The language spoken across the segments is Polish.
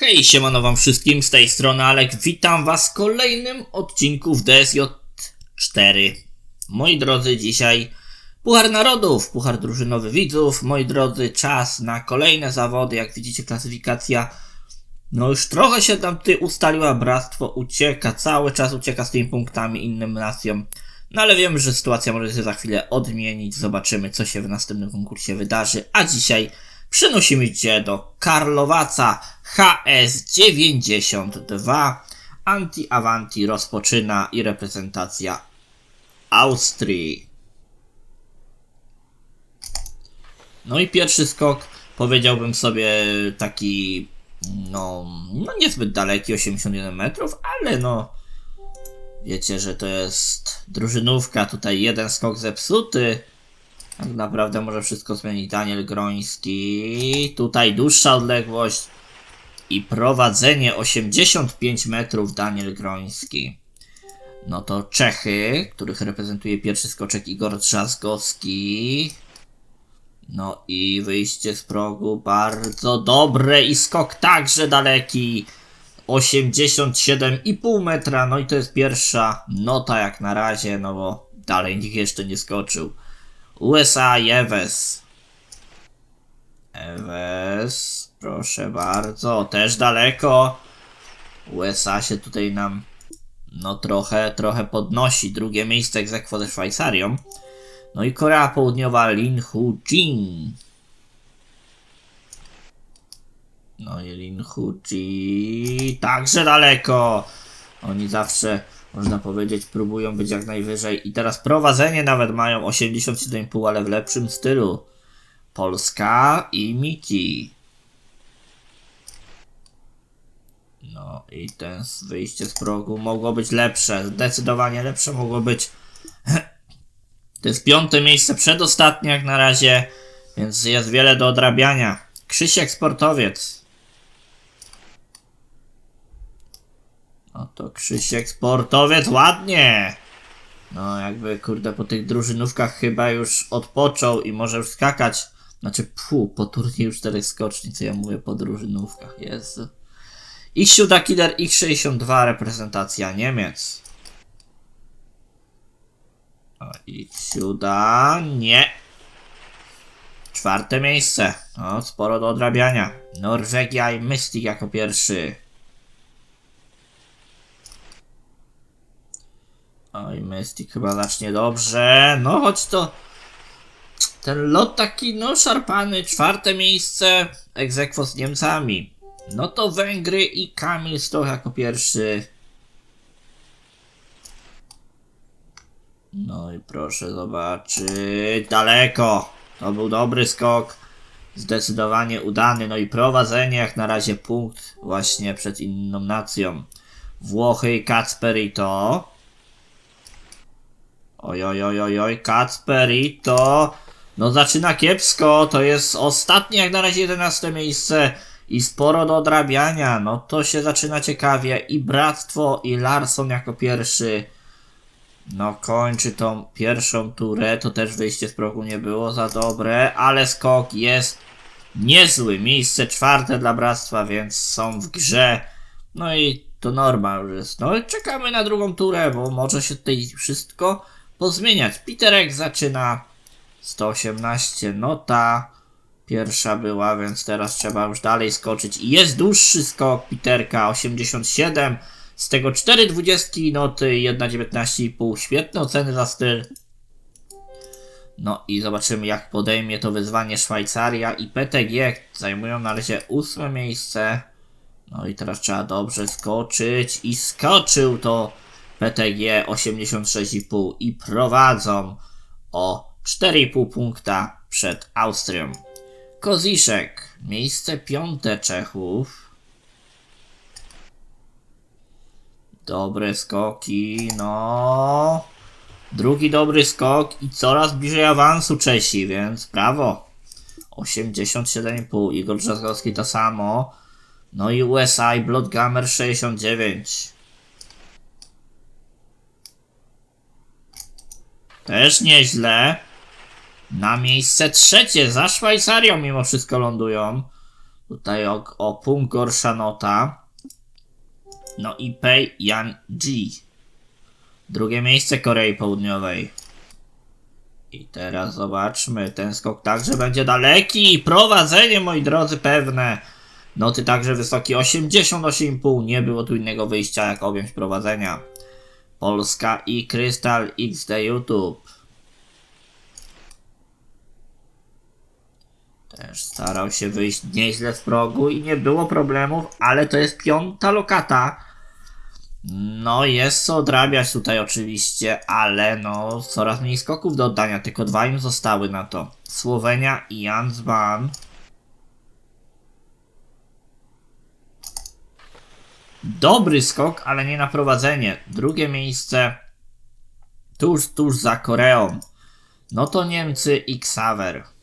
Hej, siemano wam wszystkim, z tej strony Alek, witam was w kolejnym odcinku w DSJ 4. Moi drodzy, dzisiaj Puchar Narodów, Puchar Drużynowy Widzów, moi drodzy, czas na kolejne zawody, jak widzicie klasyfikacja, no już trochę się tam ty ustaliła, bractwo ucieka, cały czas ucieka z tymi punktami innym nacjom, no ale wiem, że sytuacja może się za chwilę odmienić, zobaczymy co się w następnym konkursie wydarzy, a dzisiaj Przenosimy cię do Karlowaca HS92. Anti-Avanti rozpoczyna i reprezentacja Austrii. No i pierwszy skok powiedziałbym sobie taki no, no niezbyt daleki, 81 metrów, ale no wiecie, że to jest drużynówka, tutaj jeden skok zepsuty, tak naprawdę może wszystko zmienić Daniel Groński. Tutaj dłuższa odległość i prowadzenie 85 metrów Daniel Groński. No to Czechy, których reprezentuje pierwszy skoczek Igor Trzaskowski. No i wyjście z progu bardzo dobre i skok także daleki. 87,5 metra, no i to jest pierwsza nota jak na razie, no bo dalej nikt jeszcze nie skoczył. USA i Eves. Proszę bardzo, też daleko. USA się tutaj nam no trochę, trochę podnosi. Drugie miejsce egzekwo ze Szwajcarią. No i Korea Południowa Lin Hu Jin. No i Lin Hu Ji także daleko. Oni zawsze można powiedzieć, próbują być jak najwyżej. I teraz prowadzenie nawet mają 87,5, ale w lepszym stylu. Polska i Miki. No i ten wyjście z progu mogło być lepsze. Zdecydowanie lepsze mogło być. To jest piąte miejsce, przedostatnie jak na razie, więc jest wiele do odrabiania. Krzysiek Sportowiec No to Krzysiek sportowiec, ładnie! No jakby kurde po tych drużynówkach chyba już odpoczął i może już skakać. Znaczy pu, po turnieju czterech skoczni, co ja mówię po drużynówkach, Jezu. X-Siuda Killer X62 reprezentacja Niemiec. O, X-Siuda, nie. Czwarte miejsce. No, sporo do odrabiania. Norwegia i Mystic jako pierwszy. Oj, Mystic chyba zacznie dobrze. No choć to ten lot taki, no szarpany, czwarte miejsce, egzekwo z Niemcami. No to Węgry i Kamil Stoch jako pierwszy. No i proszę zobaczyć, daleko. To był dobry skok. Zdecydowanie udany. No i prowadzenie jak na razie punkt właśnie przed inną nacją. Włochy i Kacperito. Oj, oj, oj, oj, oj, Kacper i to... No zaczyna kiepsko, to jest ostatnie jak na razie 11 miejsce i sporo do odrabiania, no to się zaczyna ciekawie. I Bractwo i Larson jako pierwszy. No kończy tą pierwszą turę, to też wyjście z progu nie było za dobre, ale skok jest niezły, miejsce czwarte dla Bractwa, więc są w grze, no i to norma już jest, no czekamy na drugą turę, bo może się tutaj wszystko pozmieniać. Peterek zaczyna 118 nota. Pierwsza była, więc teraz trzeba już dalej skoczyć. I jest dłuższy skok Peterka 87. Z tego 4 20 noty, 1,19,5. Świetne oceny za styl. No i zobaczymy jak podejmie to wyzwanie Szwajcaria i PTG zajmują na razie ósme miejsce. No i teraz trzeba dobrze skoczyć i skoczył to PTG 86,5 i prowadzą o 4,5 punkta przed Austrią. Koziszek, miejsce piąte Czechów. Dobre skoki, no. Drugi dobry skok i coraz bliżej awansu Czesi, więc brawo. 87,5. Igor Trzaskowski to samo. No i USA i Bloodgamer 69. Też nieźle. Na miejsce trzecie za Szwajcarią mimo wszystko lądują. Tutaj o, o punkt gorsza nota. No i Pei Yan G. Drugie miejsce Korei Południowej. I teraz zobaczmy, ten skok także będzie daleki. Prowadzenie, moi drodzy, pewne. Noty także wysokie 88,5. Nie było tu innego wyjścia jak objąć prowadzenia. Polska i Krystal XD YouTube. Też starał się wyjść nieźle z progu i nie było problemów, ale to jest piąta lokata. No, jest co odrabiać tutaj oczywiście, ale no, coraz mniej skoków do oddania, tylko dwa im zostały na to. Słowenia i Jansban. Dobry skok, ale nie na prowadzenie. Drugie miejsce tuż, tuż za Koreą. No to Niemcy i Xaver.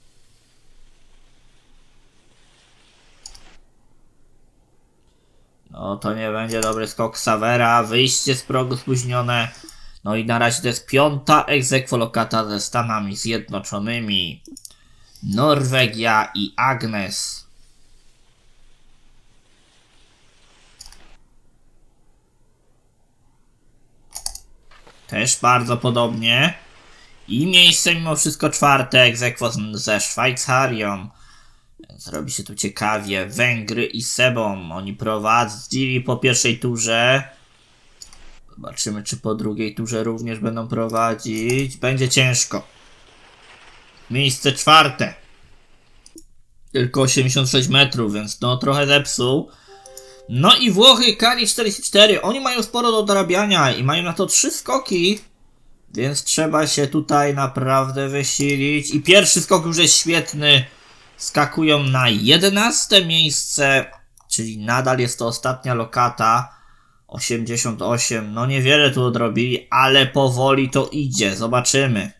No to nie będzie dobry skok Savera, wyjście z progu spóźnione. No i na razie to jest piąta egzekwolokata ze Stanami Zjednoczonymi. Norwegia i Agnes. Też bardzo podobnie. I miejsce mimo wszystko czwarte egzekwo ze Szwajcarią. Więc robi się tu ciekawie. Węgry i Sebą. Oni prowadzili po pierwszej turze. Zobaczymy, czy po drugiej turze również będą prowadzić. Będzie ciężko. Miejsce czwarte. Tylko 86 metrów, więc no trochę zepsuł. No i Włochy Kali 44. Oni mają sporo do dorabiania i mają na to trzy skoki. Więc trzeba się tutaj naprawdę wysilić. I pierwszy skok już jest świetny skakują na 11 miejsce, czyli nadal jest to ostatnia lokata. 88, no niewiele tu odrobili, ale powoli to idzie, zobaczymy.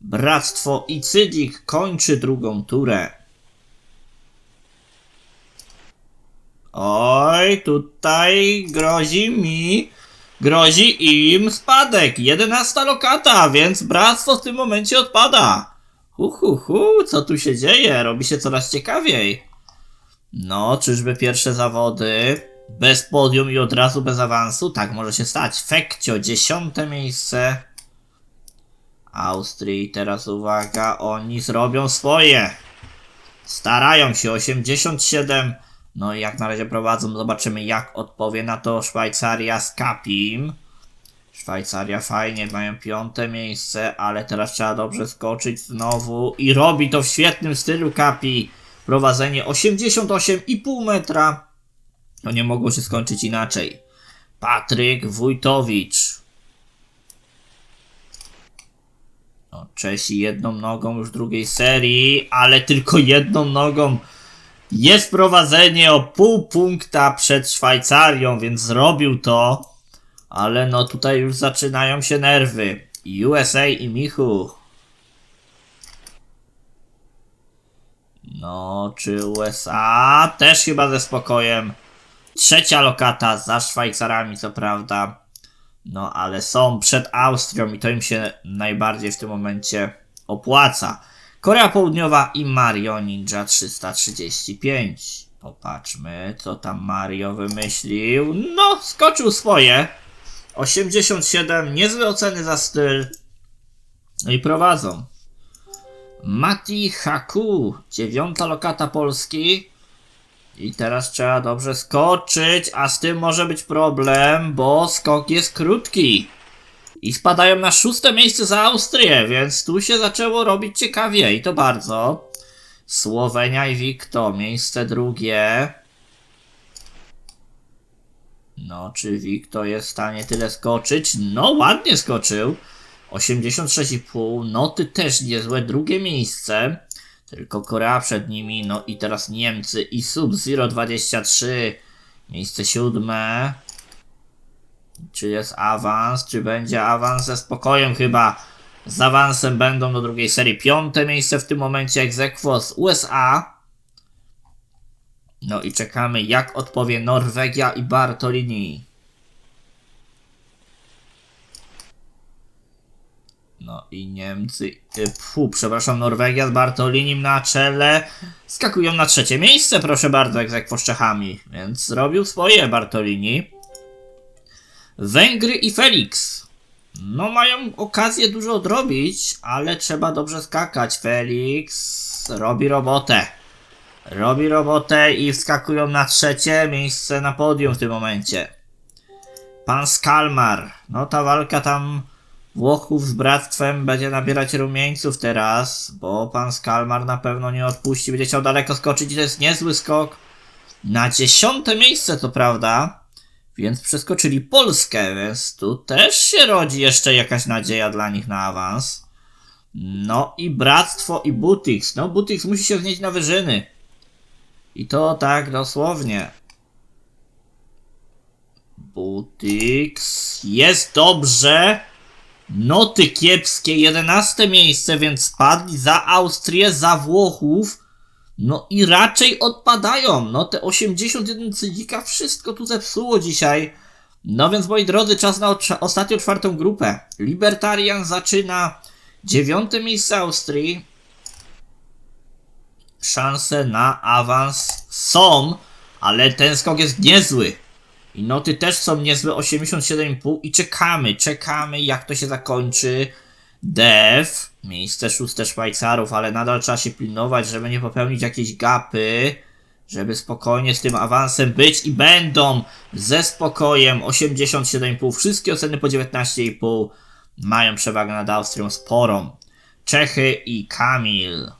Bractwo i Cydzik kończy drugą turę. Oj, tutaj grozi mi, grozi im spadek. 11 lokata, więc bractwo w tym momencie odpada. Hu, hu, hu, co tu się dzieje? Robi się coraz ciekawiej. No, czyżby pierwsze zawody bez podium i od razu bez awansu? Tak może się stać. Fekcio, dziesiąte miejsce. Austrii, teraz uwaga, oni zrobią swoje. Starają się, 87. No i jak na razie prowadzą, zobaczymy jak odpowie na to Szwajcaria z Kapim. Szwajcaria fajnie, mają piąte miejsce, ale teraz trzeba dobrze skoczyć znowu. I robi to w świetnym stylu Kapi. Prowadzenie 88,5 metra. To nie mogło się skończyć inaczej. Patryk Wójtowicz. No, Czesi jedną nogą już drugiej serii, ale tylko jedną nogą. Jest prowadzenie o pół punkta przed Szwajcarią, więc zrobił to. Ale no tutaj już zaczynają się nerwy. USA i Michu. No, czy USA? Też chyba ze spokojem. Trzecia lokata za Szwajcarami, co prawda. No, ale są przed Austrią i to im się najbardziej w tym momencie opłaca. Korea Południowa i Mario Ninja 335. Popatrzmy, co tam Mario wymyślił. No, skoczył swoje. 87, niezłe oceny za styl. No i prowadzą. Mati Haku, dziewiąta lokata Polski. I teraz trzeba dobrze skoczyć, a z tym może być problem, bo skok jest krótki. I spadają na szóste miejsce za Austrię, więc tu się zaczęło robić ciekawie i to bardzo. Słowenia i Wikto, miejsce drugie. No, czy Wikto jest w stanie tyle skoczyć? No, ładnie skoczył. 86,5. Noty też niezłe. Drugie miejsce. Tylko Korea przed nimi. No i teraz Niemcy i Sub-Zero 23. Miejsce siódme. Czy jest awans? Czy będzie awans? Ze spokojem chyba. Z awansem będą do drugiej serii. Piąte miejsce w tym momencie egzekwo z USA. No i czekamy, jak odpowie Norwegia i Bartolini. No i Niemcy, y, pfu, przepraszam, Norwegia z Bartolinim na czele skakują na trzecie miejsce, proszę bardzo, jak jak z Czechami, więc zrobił swoje Bartolini. Węgry i Felix. No mają okazję dużo odrobić, ale trzeba dobrze skakać. Felix robi robotę. Robi robotę i wskakują na trzecie miejsce na podium w tym momencie. Pan Skalmar. No ta walka tam Włochów z bractwem będzie nabierać rumieńców teraz, bo pan Skalmar na pewno nie odpuści, będzie chciał daleko skoczyć i to jest niezły skok. Na dziesiąte miejsce to prawda, więc przeskoczyli Polskę, więc tu też się rodzi jeszcze jakaś nadzieja dla nich na awans. No i Bractwo i Butix. No Butix musi się wnieść na wyżyny. I to tak dosłownie. Butix. Jest dobrze. Noty kiepskie, 11 miejsce, więc spadli za Austrię, za Włochów. No i raczej odpadają. No te 81 cydzika wszystko tu zepsuło dzisiaj. No więc moi drodzy, czas na ostatnią czwartą grupę. Libertarian zaczyna dziewiąte miejsce Austrii. Szanse na awans są, ale ten skok jest niezły. I noty też są niezłe 87,5 i czekamy, czekamy jak to się zakończy. Dev, miejsce szóste Szwajcarów, ale nadal trzeba się pilnować, żeby nie popełnić jakiejś gapy, żeby spokojnie z tym awansem być i będą ze spokojem 87,5. Wszystkie oceny po 19,5 mają przewagę nad Austrią sporą. Czechy i Kamil.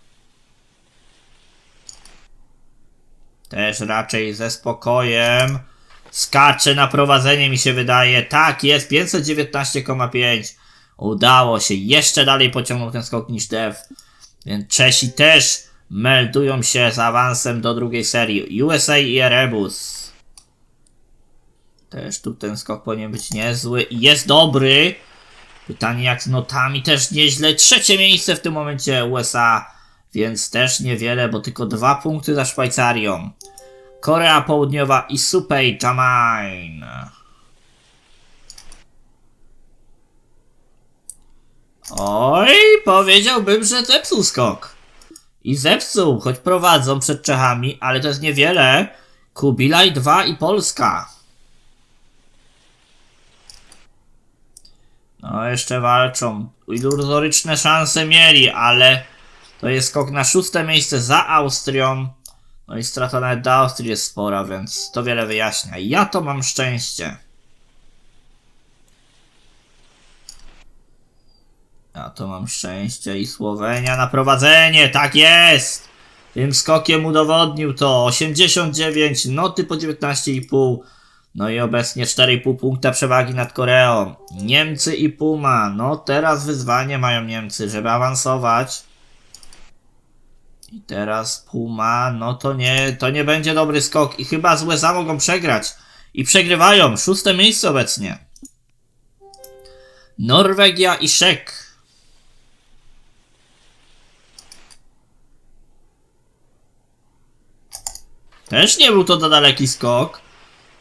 Też raczej ze spokojem. Skacze na prowadzenie mi się wydaje. Tak jest, 519,5. Udało się. Jeszcze dalej pociągnął ten skok niż Dev. Więc Czesi też meldują się z awansem do drugiej serii. USA i Erebus. Też tu ten skok powinien być niezły jest dobry. Pytanie jak z notami też nieźle. Trzecie miejsce w tym momencie USA. Więc też niewiele, bo tylko dwa punkty za Szwajcarią. Korea Południowa i Supej Jamain. Oj, powiedziałbym, że zepsuł skok. I zepsuł, choć prowadzą przed Czechami, ale to jest niewiele. Kubilaj 2 i Polska. No, jeszcze walczą. Iluzoryczne szanse mieli, ale to jest skok na szóste miejsce za Austrią. No i strata nawet do Austrii jest spora, więc to wiele wyjaśnia. Ja to mam szczęście. Ja to mam szczęście i Słowenia na prowadzenie, tak jest! Tym skokiem udowodnił to 89, noty po 19,5. No i obecnie 4,5 punkta przewagi nad Koreą. Niemcy i Puma. No teraz wyzwanie mają Niemcy, żeby awansować. I teraz Puma, no to nie, to nie będzie dobry skok i chyba z USA mogą przegrać. I przegrywają, szóste miejsce obecnie. Norwegia i Szek. Też nie był to daleki skok.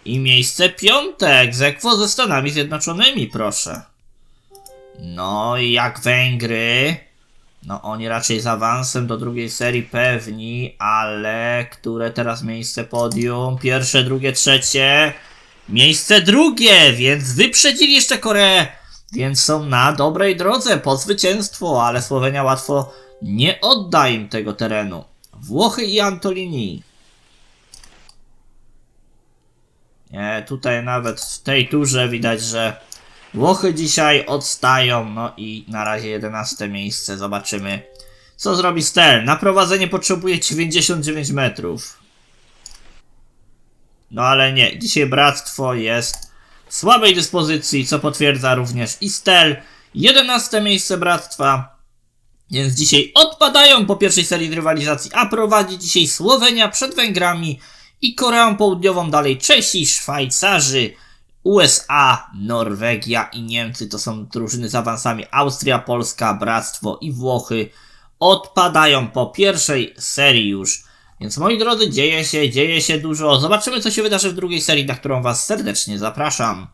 I miejsce piąte, egzekwo ze Stanami Zjednoczonymi, proszę. No i jak Węgry, no oni raczej z awansem do drugiej serii pewni, ale które teraz miejsce podium? Pierwsze, drugie, trzecie. Miejsce drugie, więc wyprzedzili jeszcze Koreę. Więc są na dobrej drodze po zwycięstwo, ale Słowenia łatwo nie odda im tego terenu. Włochy i Antolini. Nie, tutaj nawet w tej turze widać, że Włochy dzisiaj odstają, no i na razie 11 miejsce. Zobaczymy, co zrobi Stel. Na prowadzenie potrzebuje 99 metrów. No ale nie, dzisiaj Bractwo jest w słabej dyspozycji, co potwierdza również i Stel. 11 miejsce Bractwa. Więc dzisiaj odpadają po pierwszej serii rywalizacji, a prowadzi dzisiaj Słowenia przed Węgrami i Koreą Południową dalej Czesi, Szwajcarzy, USA, Norwegia i Niemcy to są drużyny z awansami. Austria, Polska, Bractwo i Włochy odpadają po pierwszej serii już. Więc moi drodzy, dzieje się, dzieje się dużo. Zobaczymy, co się wydarzy w drugiej serii, na którą Was serdecznie zapraszam.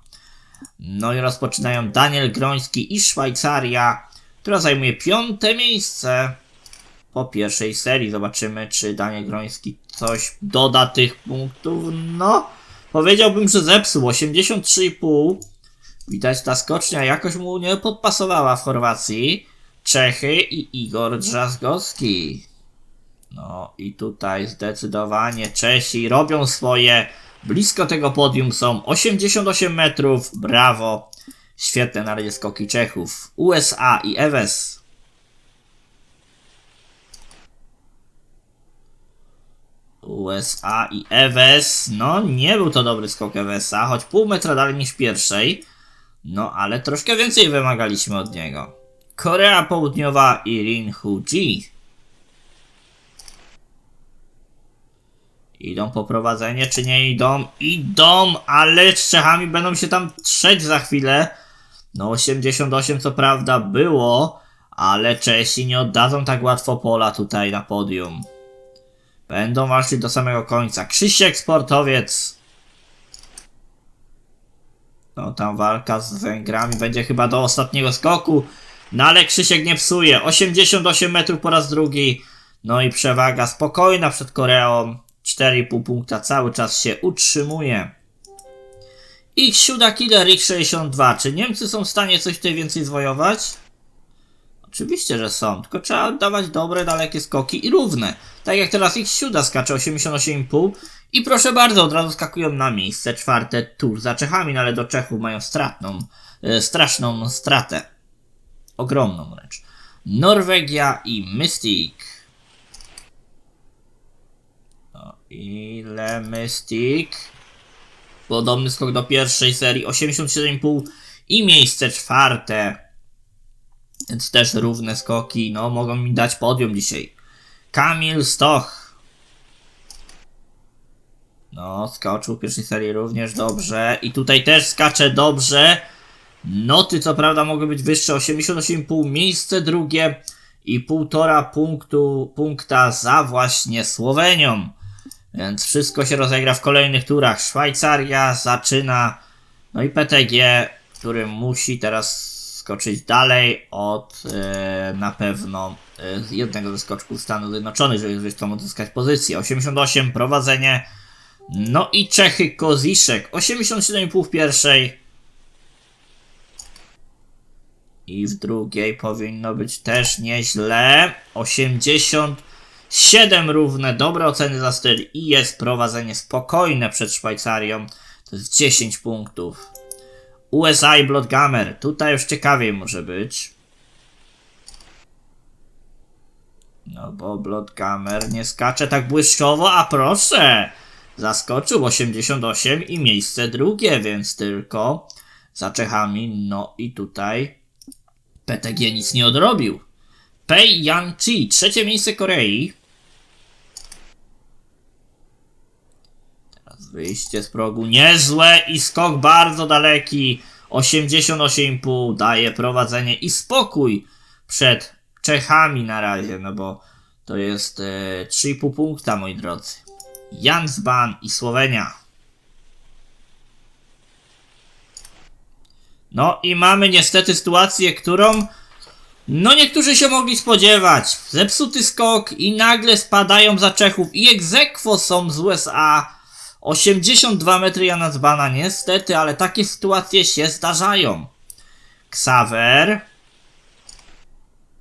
No i rozpoczynają Daniel Groński i Szwajcaria. która zajmuje piąte miejsce po pierwszej serii. Zobaczymy, czy Daniel Groński coś doda tych punktów. No, powiedziałbym, że zepsuł 83,5. Widać ta skocznia jakoś mu nie podpasowała w Chorwacji. Czechy i Igor Drzazgowski. No i tutaj zdecydowanie Czesi robią swoje. Blisko tego podium są 88 metrów. Brawo. Świetne na razie skoki Czechów. USA i Eves. USA i Eves. No, nie był to dobry skok Evesa, choć pół metra dalej niż pierwszej. No, ale troszkę więcej wymagaliśmy od niego. Korea Południowa i Rin Hu-ji. Idą po prowadzenie, czy nie idą? Idą, ale z Czechami będą się tam trzeć za chwilę. No 88 co prawda było, ale Czesi nie oddadzą tak łatwo pola tutaj na podium. Będą walczyć do samego końca. Krzysiek Sportowiec. No tam walka z Węgrami będzie chyba do ostatniego skoku. No ale Krzysiek nie psuje. 88 metrów po raz drugi. No i przewaga spokojna przed Koreą. 4,5 punkta cały czas się utrzymuje. Ich sióda Killer X62. Czy Niemcy są w stanie coś tutaj więcej zwojować? Oczywiście, że są, tylko trzeba oddawać dobre, dalekie skoki i równe. Tak jak teraz ich sióda skacze 88,5 i proszę bardzo, od razu skakują na miejsce czwarte tuż za Czechami, no ale do Czechów mają stratną, e, straszną stratę. Ogromną wręcz. Norwegia i Mystic. No, ile Mystic? Podobny skok do pierwszej serii, 87,5 i miejsce czwarte. Więc też równe skoki, no mogą mi dać podium dzisiaj. Kamil Stoch. No, skoczył w pierwszej serii również dobrze. I tutaj też skacze dobrze. Noty co prawda mogły być wyższe, 88,5 miejsce drugie i półtora punktu, punkta za właśnie Słowenią. Więc wszystko się rozegra w kolejnych turach. Szwajcaria zaczyna, no i PTG, który musi teraz skoczyć dalej od e, na pewno e, jednego ze skoczków Stanów Zjednoczonych, żeby zresztą odzyskać pozycję. 88 prowadzenie. No i Czechy Koziszek 87,5 w pierwszej. I w drugiej powinno być też nieźle. 87 równe, dobre oceny za styl i jest prowadzenie spokojne przed Szwajcarią. To jest 10 punktów. USA i Bloodgamer. Tutaj już ciekawiej może być. No bo Bloodgamer nie skacze tak błyszczowo, a proszę! Zaskoczył 88 i miejsce drugie, więc tylko za Czechami. No i tutaj PTG nic nie odrobił. Pei Yang-chi, trzecie miejsce Korei. Wyjście z progu niezłe i skok bardzo daleki. 88,5 daje prowadzenie i spokój przed Czechami na razie, no bo to jest e, 3,5 punkta, moi drodzy. Jansban i Słowenia. No i mamy niestety sytuację, którą no niektórzy się mogli spodziewać. Zepsuty skok i nagle spadają za Czechów i egzekwo są z USA. 82 metry Jana Dzbana niestety, ale takie sytuacje się zdarzają. Ksawer.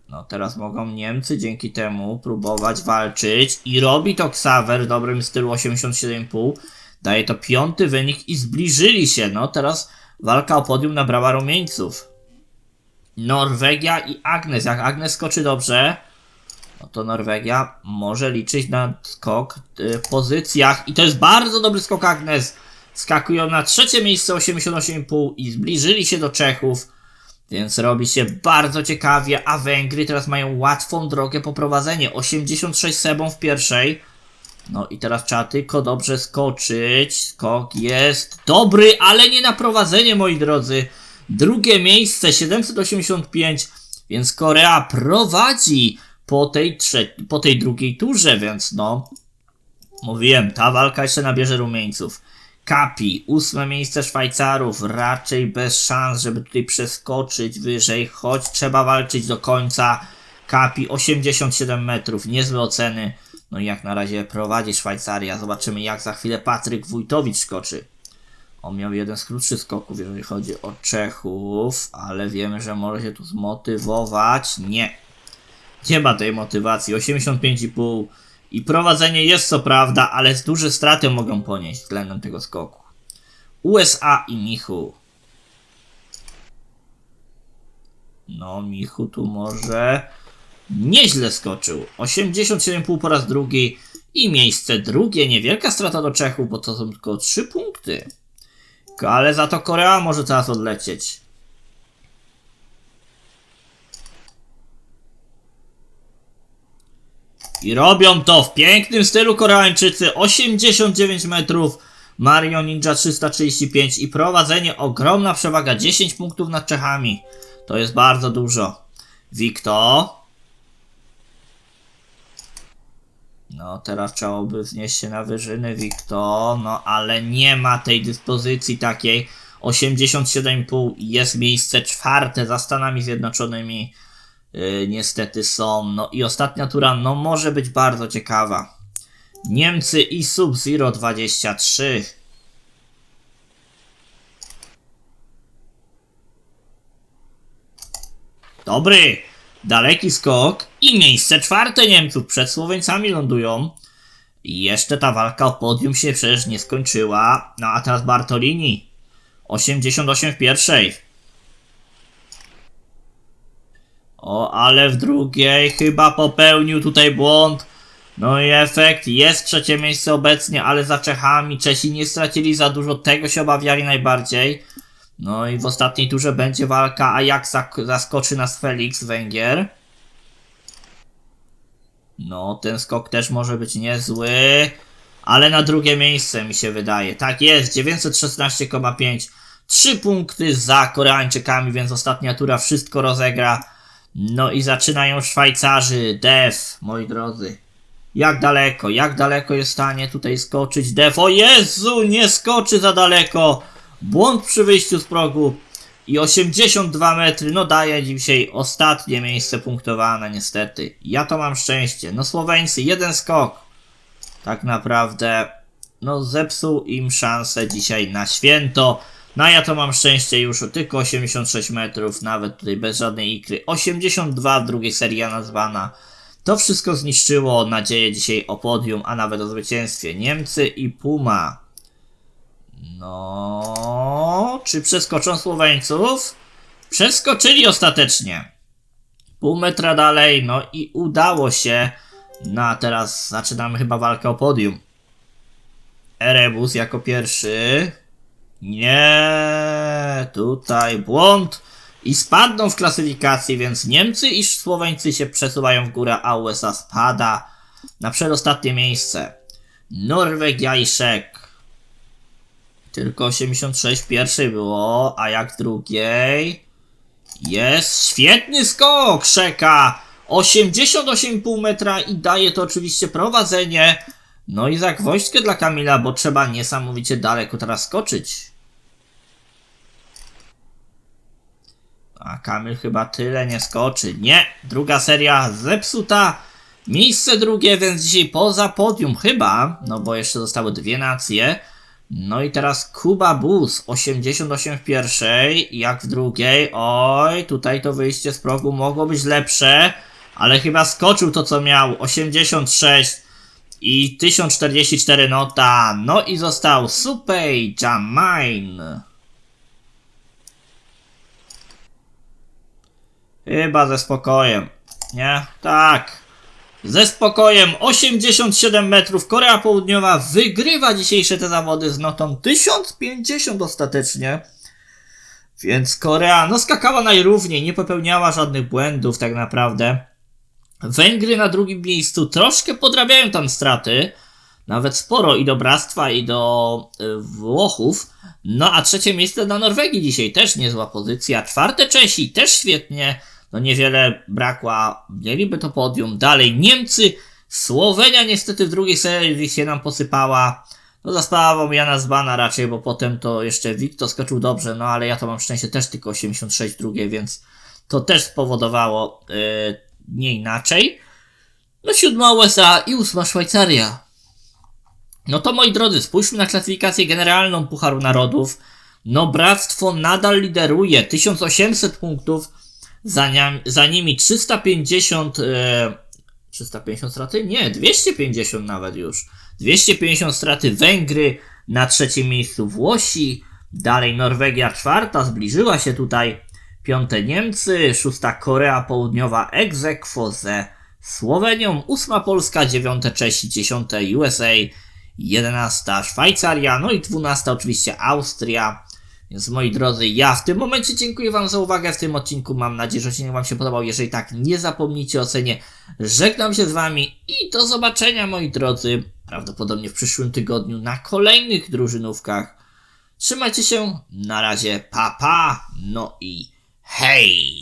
No teraz mogą Niemcy dzięki temu próbować walczyć i robi to Ksawer w dobrym stylu 87,5. Daje to piąty wynik i zbliżyli się. No teraz walka o podium nabrała rumieńców. Norwegia i Agnes. Jak Agnes skoczy dobrze, no to Norwegia może liczyć na skok y, w pozycjach. I to jest bardzo dobry skok Agnes. Skakują na trzecie miejsce 88,5 i zbliżyli się do Czechów. Więc robi się bardzo ciekawie, a Węgry teraz mają łatwą drogę po prowadzenie. 86 sebą w pierwszej. No i teraz trzeba tylko dobrze skoczyć. Skok jest dobry, ale nie na prowadzenie, moi drodzy. Drugie miejsce 785, więc Korea prowadzi po tej, trze- po tej drugiej turze, więc no. Mówiłem, ta walka jeszcze nabierze rumieńców. Kapi, ósme miejsce Szwajcarów, raczej bez szans, żeby tutaj przeskoczyć wyżej, choć trzeba walczyć do końca. Kapi 87 metrów, niezłe oceny. No i jak na razie prowadzi Szwajcaria. Zobaczymy jak za chwilę Patryk Wójtowicz skoczy. On miał jeden z krótszych skoków, jeżeli chodzi o Czechów, ale wiemy, że może się tu zmotywować. Nie. Nie ma tej motywacji. 85,5 i prowadzenie jest co prawda, ale duże straty mogą ponieść względem tego skoku. USA i Michu. No, Michu tu może nieźle skoczył. 87,5 po raz drugi i miejsce drugie. Niewielka strata do Czechów, bo to są tylko 3 punkty. Ale za to Korea może teraz odlecieć. I robią to w pięknym stylu Koreańczycy. 89 metrów. Mario Ninja 335 i prowadzenie ogromna przewaga 10 punktów nad Czechami. To jest bardzo dużo. Wikto. No, teraz trzeba wznieść się na wyżyny Wikto, no ale nie ma tej dyspozycji takiej. 87,5 jest miejsce czwarte za Stanami Zjednoczonymi. Yy, niestety są. No i ostatnia tura, no może być bardzo ciekawa. Niemcy i Sub-Zero 23. Dobry! Daleki skok i miejsce czwarte Niemców przed Słoweńcami lądują. I jeszcze ta walka o podium się przecież nie skończyła. No a teraz Bartolini. 88 w pierwszej. O, ale w drugiej chyba popełnił tutaj błąd. No i efekt jest trzecie miejsce obecnie, ale za Czechami Czesi nie stracili za dużo, tego się obawiali najbardziej. No i w ostatniej turze będzie walka, a jak zaskoczy nas Felix Węgier. No, ten skok też może być niezły, ale na drugie miejsce mi się wydaje. Tak jest, 916,5. Trzy punkty za Koreańczykami, więc ostatnia tura wszystko rozegra. No i zaczynają Szwajcarzy. Def, moi drodzy. Jak daleko, jak daleko jest w stanie tutaj skoczyć Def? O Jezu, nie skoczy za daleko. Błąd przy wyjściu z progu. I 82 metry, no daje dzisiaj ostatnie miejsce punktowane niestety. Ja to mam szczęście. No Słoweńcy, jeden skok. Tak naprawdę, no zepsuł im szansę dzisiaj na święto. No ja to mam szczęście już tylko 86 metrów, nawet tutaj bez żadnej ikry. 82 w drugiej serii nazwana. To wszystko zniszczyło nadzieję dzisiaj o podium, a nawet o zwycięstwie. Niemcy i Puma. No, czy przeskoczą Słoweńców? Przeskoczyli ostatecznie. Pół metra dalej, no i udało się. No a teraz zaczynamy chyba walkę o podium. Erebus jako pierwszy. Nie, tutaj błąd. I spadną w klasyfikacji, więc Niemcy i Słoweńcy się przesuwają w górę, a USA spada na przedostatnie miejsce. Norwegia i Szek. Tylko 86 w pierwszej było, a jak w drugiej? Jest świetny skok Szeka! 88,5 metra i daje to oczywiście prowadzenie. No i zagwoźdźkę dla Kamila, bo trzeba niesamowicie daleko teraz skoczyć. A Kamil chyba tyle nie skoczy. Nie, druga seria zepsuta. Miejsce drugie, więc dzisiaj poza podium chyba, no bo jeszcze zostały dwie nacje. No i teraz Kuba Bus, 88 w pierwszej, jak w drugiej. Oj, tutaj to wyjście z progu mogło być lepsze, ale chyba skoczył to co miał, 86 i 1044 nota. No i został Supej Jamain. Chyba ze spokojem. Nie? Tak. Ze spokojem 87 metrów. Korea Południowa wygrywa dzisiejsze te zawody z notą 1050 ostatecznie. Więc Korea no skakała najrówniej, nie popełniała żadnych błędów tak naprawdę. Węgry na drugim miejscu troszkę podrabiają tam straty. Nawet sporo i do Bractwa i do y, Włochów. No a trzecie miejsce dla Norwegii dzisiaj też niezła pozycja. Czwarte Czesi też świetnie no niewiele brakła, mieliby to podium. Dalej Niemcy, Słowenia niestety w drugiej serii się nam posypała. No za sprawą Jana Zbana raczej, bo potem to jeszcze Wiktor skoczył dobrze, no ale ja to mam szczęście też tylko 86 drugie, więc to też spowodowało yy, nie inaczej. No siódma USA i ósma Szwajcaria. No to moi drodzy, spójrzmy na klasyfikację generalną Pucharu Narodów. No Bractwo nadal lideruje, 1800 punktów, za, niam, za nimi 350, e, 350 straty? Nie, 250 nawet już. 250 straty Węgry, na trzecim miejscu Włosi, dalej Norwegia czwarta, zbliżyła się tutaj, piąte Niemcy, szósta Korea Południowa ex aequo ze Słowenią, ósma Polska, dziewiąte Czesi, dziesiąte USA, jedenasta Szwajcaria, no i dwunasta oczywiście Austria. Więc moi drodzy, ja w tym momencie dziękuję Wam za uwagę w tym odcinku. Mam nadzieję, że odcinek Wam się podobał. Jeżeli tak, nie zapomnijcie o ocenie. Żegnam się z Wami i do zobaczenia, moi drodzy. Prawdopodobnie w przyszłym tygodniu na kolejnych drużynówkach. Trzymajcie się, na razie, pa pa, no i hej!